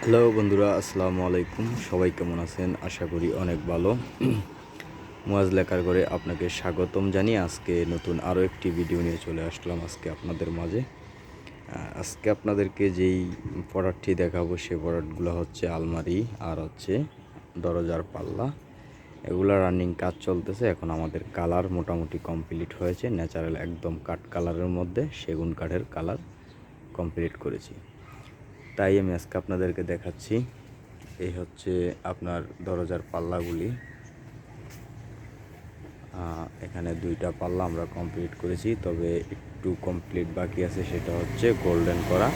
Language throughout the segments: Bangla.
হ্যালো বন্ধুরা, আসসালামু আলাইকুম। সবাই কেমন আছেন? আশা করি অনেক ভালো। মুয়াজ লেখার করে আপনাকে স্বাগতম জানিয়ে আজকে নতুন আরও একটি ভিডিও নিয়ে চলে আসলাম আজকে আপনাদের মাঝে। আজকে আপনাদেরকে যেই প্রোডাক্টটি দেখাবো সেই প্রোডাক্টগুলো হচ্ছে আলমারি আর হচ্ছে দরজার পাল্লা। এগুলো রানিং কাজ চলতেছে, এখন আমাদের কালার মোটামুটি কমপ্লিট হয়েছে। ন্যাচারাল একদম কাঠ কালারের মধ্যে সেগুন কাঠের কালার কমপ্লিট করেছি। তাই আমি আজকে আপনাদেরকে দেখাচ্ছি। এই হচ্ছে আপনার দরজার পাল্লাগুলি। এখানে দুইটা পাল্লা আমরা কমপ্লিট করেছি, তবে একটু কমপ্লিট বাকি আছে সেটা হচ্ছে গোল্ডেন করা।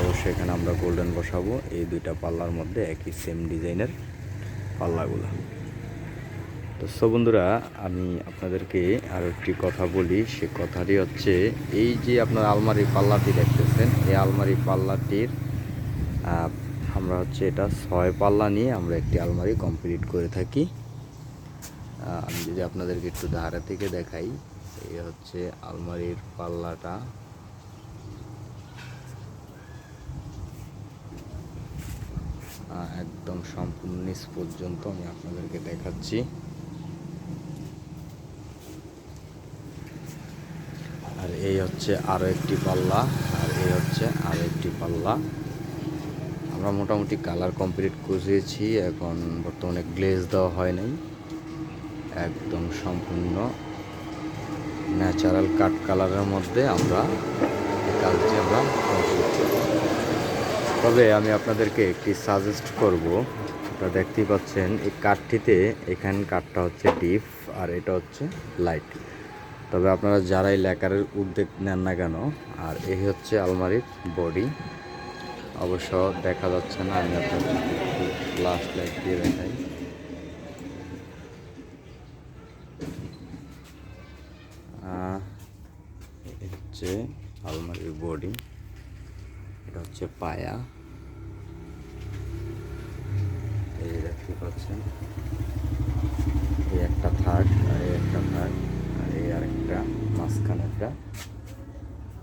অবশ্যই এখানে আমরা গোল্ডেন বসাবো। এই দুইটা পাল্লার মধ্যে একই সেম ডিজাইনের পাল্লাগুলো। তো বন্ধুরা, আমি আপনাদেরকে আরও একটি কথা বলি। সে কথাটি হচ্ছে, এই যে আপনার আলমারি পাল্লাটি দেখতেছেন, এই আলমারি পাল্লাটির আমরা হচ্ছে এটা ছয় পাল্লা নিয়ে আমরা একটি আলমারি কমপ্লিট করে থাকি। আমি যদি আপনাদেরকে একটু ধারে থেকে দেখাই, এই হচ্ছে আলমারির পাল্লাটা। একদম সম্পূর্ণ নিচ পর্যন্ত আমি আপনাদেরকে দেখাচ্ছি আর এই হচ্ছে আরও একটি পাল্লা, আর এই হচ্ছে আরও একটি পাল্লা। আমরা মোটামুটি কালার কমপ্লিট করেছি, এখন বর্তমানে গ্লেজ দেওয়া হয় নাই। একদম সম্পূর্ণ ন্যাচারাল কাট কালারের মধ্যে আমরা কাজটি আমরা তবে আমি আপনাদেরকে একটি সাজেস্ট করব, আপনারা দেখতেই পাচ্ছেন এই কাঠটিতে এখানে কাঠটা হচ্ছে ডিপ, আর এটা হচ্ছে লাইট তবে আপনারা যারাই লেকারের উদ্যোগ নেন না কেন, আর এই হচ্ছে আলমারির বডি। অবশ্য দেখা যাচ্ছে না, আমি আপনাদের লাস্ট লাইট দিয়ে দেখাই। হচ্ছে আলমারির বডি, এটা হচ্ছে পায়া। এই দেখতে পাচ্ছেন এই একটা থার্ড আর এই একটা থার্ড আর এই আরেকটা মাঝখানেরটা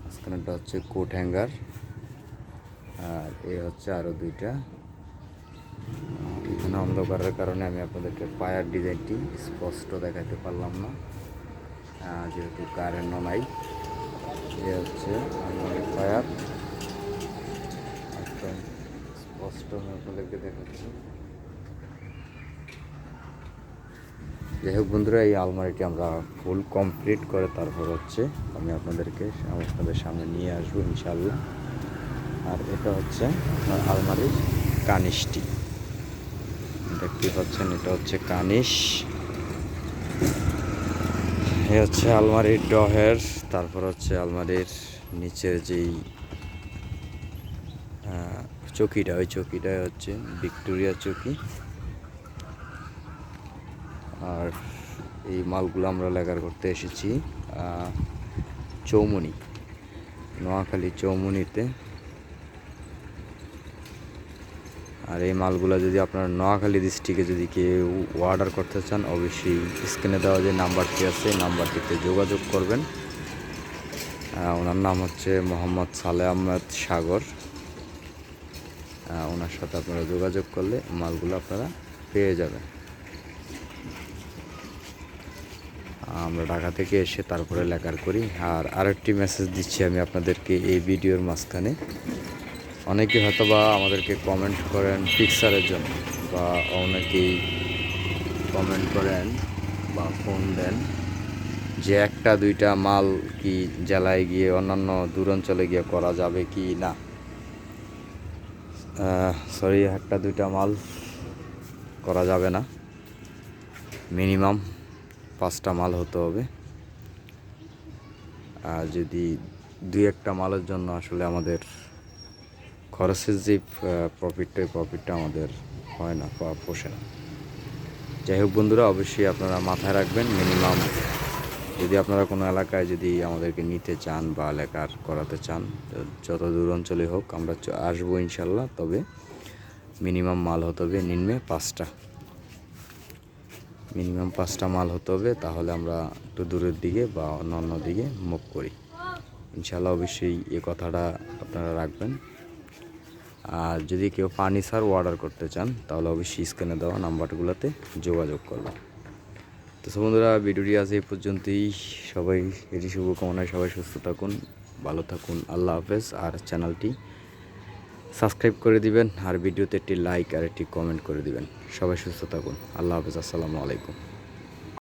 মাঝখানেরটা হচ্ছে কোট হ্যাঙ্গার, আর এ হচ্ছে আরও দুইটা। এখানে অন্ধকারের কারণে আমি আপনাদেরকে পায়ার ডিজাইনটি স্পষ্ট দেখাতে পারলাম না। যেহেতু কারেন্ট নাই, এ হচ্ছে আমার পায়ার। একদম স্পষ্ট আমি আপনাদেরকে দেখাচ্ছি। যাই হোক বন্ধুরা, এই আলমারিটি আমরা ফুল কমপ্লিট করে তারপর হচ্ছে আমি আপনাদেরকে আপনাদের সামনে নিয়ে আসব ইনশাল্লাহ আর এটা হচ্ছে আপনার আলমারির কানিশটি। দেখতেই পাচ্ছেন, এটা হচ্ছে কানিশ। এ হচ্ছে আলমারির ডহের, তারপর হচ্ছে আলমারির নিচের যেই চকিটা, ওই চকিটা হচ্ছে ভিক্টোরিয়া চকি। আর এই মালগুলো আমরা লেখার করতে এসেছি চৌমনি, নোয়াখালী চৌমনিতে। আর এই মালগুলো যদি আপনার নোয়াখালী ডিস্ট্রিক্টে যদি কেউ অর্ডার করতে চান, অবশ্যই স্ক্রিনে দেওয়া যে নাম্বারটি আছে নাম্বারটিতে যোগাযোগ করবেন। ওনার নাম হচ্ছে মোহাম্মদ সালে আহমেদ সাগর। ওনার সাথে আপনারা যোগাযোগ করলে মালগুলো আপনারা পেয়ে যাবেন। আমরা ঢাকা থেকে এসে তারপরে লেখার করি। আর আরেকটি মেসেজ দিচ্ছি আমি আপনাদেরকে এই ভিডিওর মাঝখানে। অনেকে হয়তো বা আমাদেরকে কমেন্ট করেন পিকচারের জন্য, বা অনেকেই কমেন্ট করেন বা ফোন দেন যে একটা, দুইটা মাল কি জেলায় গিয়ে, অন্যান্য দূরাঞ্চলে গিয়ে করা যাবে কি না। সরি একটা, দুইটা মাল করা যাবে না। মিনিমাম পাঁচটা মাল হতে হবে। আর যদি দুই একটা মালের জন্য আসলে আমাদের খরচের যে প্রফিটটা প্রফিটটা আমাদের হয় না বা পোষে না। যাই হোক বন্ধুরা, অবশ্যই আপনারা মাথায় রাখবেন মিনিমাম যদি আপনারা কোনো এলাকায় যদি আমাদেরকে নিতে চান বা এলাকার করাতে চান যত দূর অঞ্চলে হোক আমরা আসব ইনশাল্লাহ, তবে মিনিমাম মাল হতে হবে নিম্নে পাঁচটা। মিনিমাম পাঁচটা মাল হতে হবে, তাহলে আমরা একটু দূরের দিকে বা অন্য দিকে মুভ করি। ইনশাল্লাহ অবশ্যই এ কথাটা আপনারা রাখবেন। আর যদি কেউ ফার্নিচারও অর্ডার করতে চান, তাহলে অবশ্যই স্ক্রিনে দেওয়া নাম্বারগুলোতে যোগাযোগ করবেন। তো বন্ধুরা, ভিডিওটি আজ এই পর্যন্তই। সবাই এটি শুভকামনায় সবাই সুস্থ থাকুন, ভালো থাকুন, আল্লাহ হাফেজ। আর চ্যানেলটি সাবস্ক্রাইব করে দিবেন আর ভিডিওতে একটি লাইক আর একটি কমেন্ট করে দিবেন। সবাই সুস্থ থাকুন। আল্লাহ হাফেজ। আসসালামু আলাইকুম।